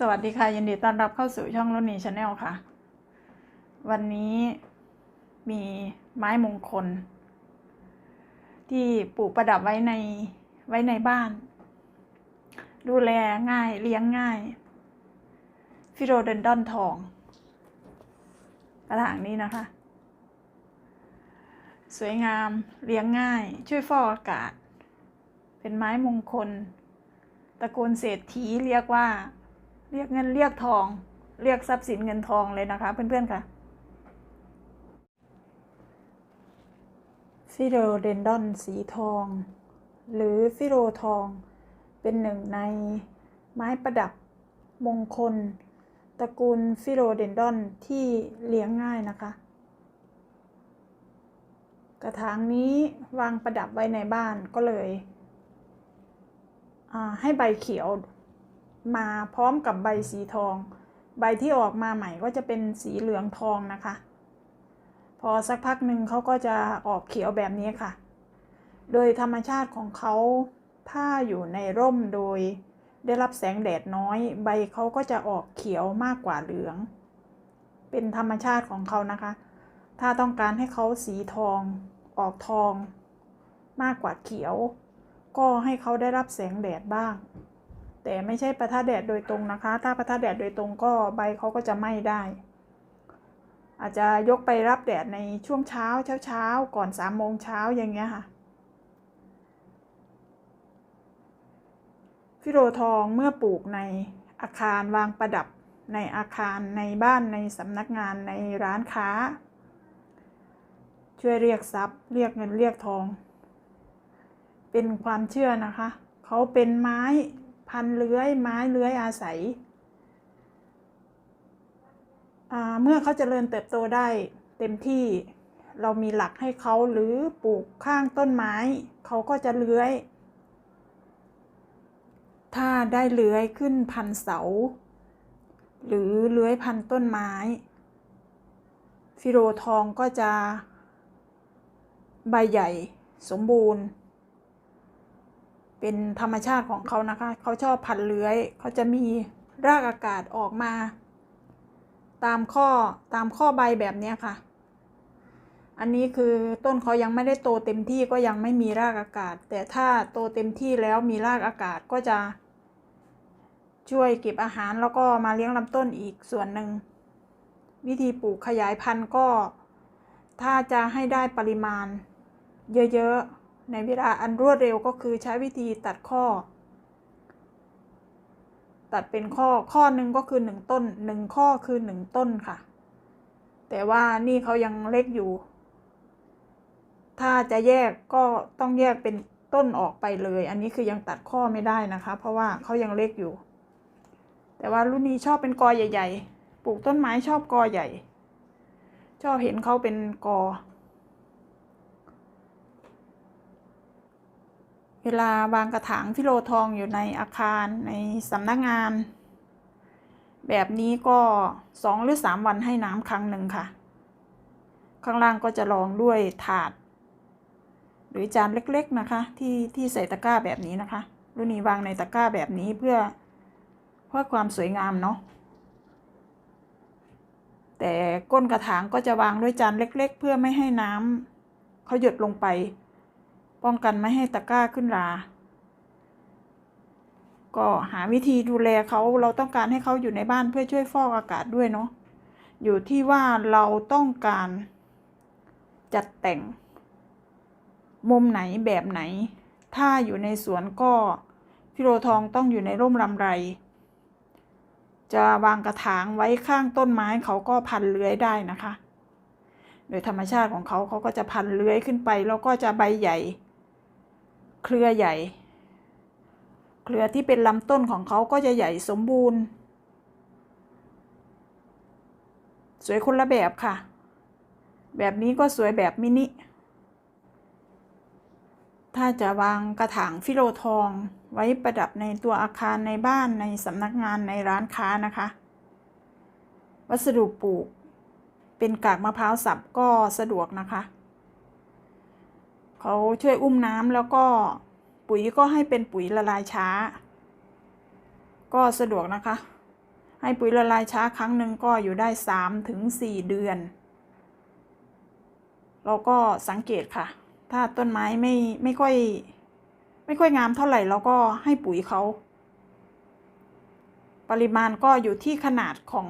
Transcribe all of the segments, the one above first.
สวัสดีค่ะยินดีต้อนรับเข้าสู่ช่องรุ่นนี้ชาแนลค่ะ วันนี้มีไม้มงคล ที่ปลูกประดับไว้ในไว้ในบ้าน ดูแลง่ายเลี้ยงง่ายฟิโรเดนดอนทอง กระถางนี้นะคะ สวยงามเลี้ยงง่าย ช่วยฟอกอากาศ เป็นไม้มงคลตระกูลเศรษฐีเรียกว่า เรียกเงินเรียกทอง เรียกทรัพย์สินเงินทองเลยนะคะ เพื่อนๆค่ะฟิโรเดนดอนสีทอง หรือฟิโรทอง เป็นหนึ่งในไม้ประดับมงคล ตระกูลฟิโรเดนดอนที่เลี้ยงง่ายนะคะ กระถางนี้วางประดับไว้ในบ้านก็เลย ให้ใบเขียว มาพร้อมกับใบสีทอง ใบที่ออกมาใหม่ก็จะเป็นสีเหลืองทองนะคะ พอสักพักหนึ่งเขาก็จะออกเขียวแบบนี้ค่ะ โดยธรรมชาติของเขาถ้าอยู่ในร่มโดยได้รับแสงแดดน้อย ใบเขาก็จะออกเขียวมากกว่าเหลือง เป็นธรรมชาติของเขานะคะ ถ้าต้องการให้เขาสีทอง ออกทอง มากกว่าเขียว ก็ให้เขาได้รับแสงแดดบ้าง แต่ไม่ใช่ประทะแดดโดยตรงนะคะ ถ้าประทะแดดโดยตรงก็ใบเขาก็จะไหม้ได้ อาจจะยกไปรับแดดในช่วงเช้าเช้าเช้าก่อนสามโมงเช้าอย่างเงี้ยค่ะฟิโรทองเมื่อปลูกในอาคารวางประดับในอาคารในบ้านในสำนักงานในร้านค้า ช่วยเรียกทรัพย์เรียกเงินเรียกทอง เป็นความเชื่อนะคะ เขาเป็นไม้ พันเลื้อยไม้เลื้อยอาศัย เมื่อเขาจเจริญเติบโตได้เต็มที่เรามีหลักให้เขาหรือปลูกข้างต้นไม้ เขาก็จะเลื้อย ถ้าได้เลื้อยขึ้นพันเสา หรือเลื้อยพันต้นไม้ ฟิโรทองก็จะ ใบใหญ่สมบูรณ์ เป็นธรรมชาติของเขานะคะ เขาชอบพันเลื้อย เขาจะมีรากอากาศออกมา ตามข้อตามข้อใบแบบนี้ค่ะ อันนี้คือต้นเขายังไม่ได้โตเต็มที่ก็ยังไม่มีรากอากาศ แต่ถ้าโตเต็มที่แล้วมีรากอากาศก็จะ ช่วยเก็บอาหารแล้วก็มาเลี้ยงลำต้นอีกส่วนหนึ่ง วิธีปลูกขยายพันธุ์ก็ ถ้าจะให้ได้ปริมาณ เยอะๆ ในเวลาอันรวดเร็วก็คือใช้วิธีตัดข้อ ตัดเป็นข้อข้อหนึ่งก็คือหนึ่งต้นหนึ่งข้อคือหนึ่งต้นค่ะ แต่ว่านี่เขายังเล็กอยู่ ถ้าจะแยกก็ต้องแยกเป็นต้นออกไปเลย อันนี้คือยังตัดข้อไม่ได้นะคะ เพราะว่าเขายังเล็กอยู่ แต่ว่ารุ่นนี้ชอบเป็นกอใหญ่ ๆ ปลูกต้นไม้ชอบกอใหญ่ ชอบเห็นเขาเป็นกอ เวลาวางกระถางฟิโลทองอยู่ในอาคารในสำนักงาน แบบนี้ก็สองหรือสามวันให้น้ำครั้งหนึ่งค่ะ ข้างล่างก็จะรองด้วยถาด หรือจานเล็กๆนะคะที่ที่ใส่ตะกร้าแบบนี้นะคะ รุ่นนี้วางในตะกร้าแบบนี้เพื่อเพื่อความสวยงามเนาะแต่ก้นกระถางก็จะวางด้วยจานเล็ก ๆ เพื่อไม่ให้น้ำเขาหยดลงไป ป้องกันไม่ให้ตะกร้าขึ้นรา ก็หาวิธีดูแลเขาเราต้องการให้เขาอยู่ในบ้านเพื่อช่วยฟอกอากาศด้วยเนาะอยู่ที่ว่าเราต้องการจัดแต่ง มุมไหนแบบไหน ถ้าอยู่ในสวนก็พิโรทองต้องอยู่ในร่มลำไร จะวางกระถางไว้ข้างต้นไม้เขาก็พันเลื้อยได้นะคะ โดยธรรมชาติของเขาเขาก็จะพันเลื้อยขึ้นไป แล้วก็จะใบใหญ่ เครือใหญ่ เครือที่เป็นลำต้นของเขาก็จะใหญ่สมบูรณ์ สวยคนละแบบค่ะ แบบนี้ก็สวยแบบมินิ ถ้าจะวางกระถางฟิโลทองไว้ประดับในตัวอาคารในบ้านในสำนักงานในร้านค้านะคะ วัสดุปลูกเป็นกากมะพร้าวสับก็สะดวกนะคะ เขาช่วยอุ้มน้ำแล้วก็ปุ๋ยก็ให้เป็นปุ๋ยละลายช้า ก็สะดวกนะคะ ให้ปุ๋ยละลายช้าครั้งหนึ่งก็อยู่ได้สามถึงสี่เดือน เราก็สังเกตค่ะ ถ้าต้นไม้ไม่ไม่ค่อย ไม่ค่อยงามเท่าไหร่เราก็ให้ปุ๋ยเขาปริมาณก็อยู่ที่ขนาดของ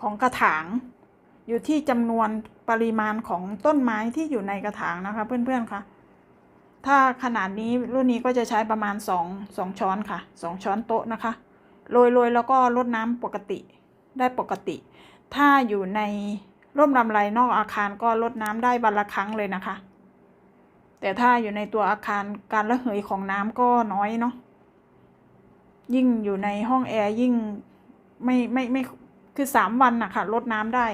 ของกระถาง อยู่ที่จำนวนปริมาณของต้นไม้ที่อยู่ในกระถางนะคะ เพื่อนๆค่ะถ้าขนาดนี้รุ่นนี้ก็จะใช้ประมาณ 2 2 ช้อนค่ะ 2 ช้อนโต๊ะนะคะโรยๆแล้วก็รดน้ำปกติได้ปกติ ถ้าอยู่ในร่มรำไรนอกอาคารก็รดน้ำได้วันละครั้งเลยนะคะ แต่ถ้าอยู่ในตัวอาคารการระเหยของน้ำก็น้อยเนาะยิ่งอยู่ในห้องแอร์ยิ่งไม่ไม่ไม่คือสามวันนะคะลดน้ำได้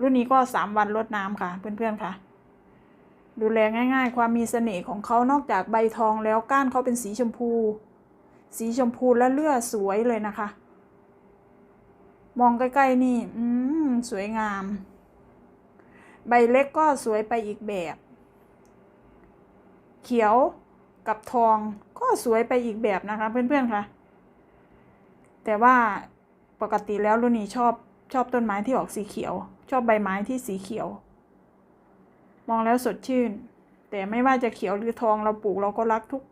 รุ่นนี้ก็สามวันลดน้ำค่ะ เพื่อนๆค่ะ ดูแลง่ายๆ ความมีเสน่ห์ของเขานอกจากใบทองแล้วก้านเขาเป็นสีชมพู สีชมพูและเลือดสวยเลยนะคะ มองใกล้ๆนี่อืมสวยงาม ใบเล็กก็สวยไปอีกแบบ เขียวกับทองก็สวยไปอีกแบบนะคะ เพื่อนๆค่ะ แต่ว่าปกติแล้วรุ่นนี้ชอบ ชอบต้นไม้ที่ออกสีเขียว ชอบใบไม้ที่สีเขียว มองแล้วสดชื่น แต่ไม่ว่าจะเขียวหรือทองเราปลูกเราก็รักทุก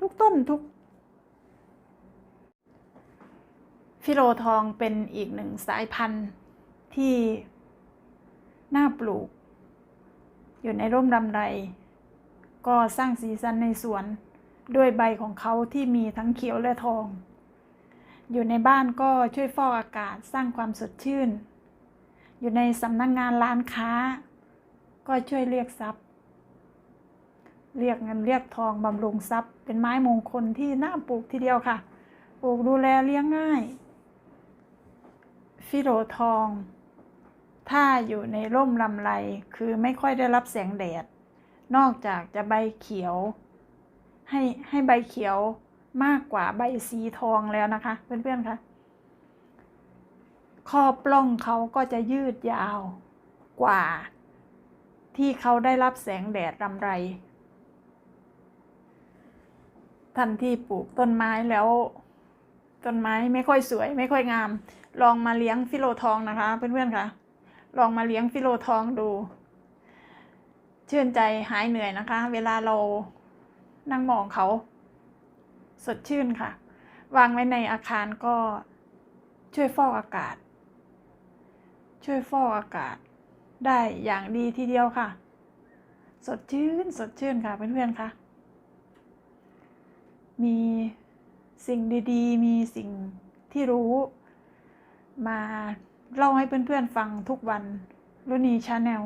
ทุกต้นทุก ฟิโลทองเป็นอีกหนึ่งสายพันธุ์ที่น่าปลูก อยู่ในร่มรำไร ก็สร้างสีสันในสวนด้วยใบของเขาที่มีทั้งเขียวและทอง อยู่ในบ้านก็ช่วยฟอกอากาศสร้างความสดชื่น อยู่ในสำนักงงานร้านค้า ก็ช่วยเรียกทรัพย์ เรียกเงินเรียกทองบำรุงทรัพย์ เป็นไม้มงคลที่น่าปลูกทีเดียวค่ะ ปลูกดูแลเลี้ยงง่าย ฟิโรทอง ถ้าอยู่ในร่มลำไรคือไม่ค่อยได้รับแสงแดด นอกจากจะใบเขียว ให้ให้ใบเขียว มากกว่าใบสีทองแล้วนะคะ เพื่อนๆคะข้อปล้องเขาก็จะยืดยาวกว่า ที่เขาได้รับแสงแดดรำไร ท่านที่ปลูกต้นไม้แล้ว ต้นไม้ไม่ค่อยสวย ไม่ค่อยงาม ลองมาเลี้ยงฟิโลทองนะคะ เพื่อนๆคะลองมาเลี้ยงฟิโลทองดู ชื่นใจหายเหนื่อยนะคะ เวลาเรานั่งมองเขา สดชื่นค่ะ วางไว้ในอาคารก็ช่วยฟอกอากาศ ช่วยฟอกอากาศ ได้อย่างดีทีเดียวค่ะ สดชื่นสดชื่นค่ะเพื่อนๆค่ะ มีสิ่งดีๆ มีสิ่งที่รู้ มาเล่าให้เพื่อนๆฟังทุกวันรุนีชาแนล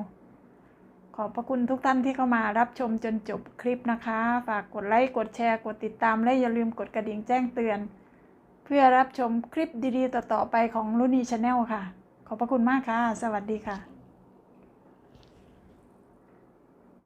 ขอบพระคุณทุกท่านที่เข้ามารับชมจนจบคลิปนะคะ ฝากกดไลค์ กดแชร์ กดติดตาม และอย่าลืมกดกระดิ่งแจ้งเตือน เพื่อรับชมคลิปดีๆ ต่อๆไปของลุนีชาแนลค่ะ ขอบพระคุณมากค่ะ สวัสดีค่ะ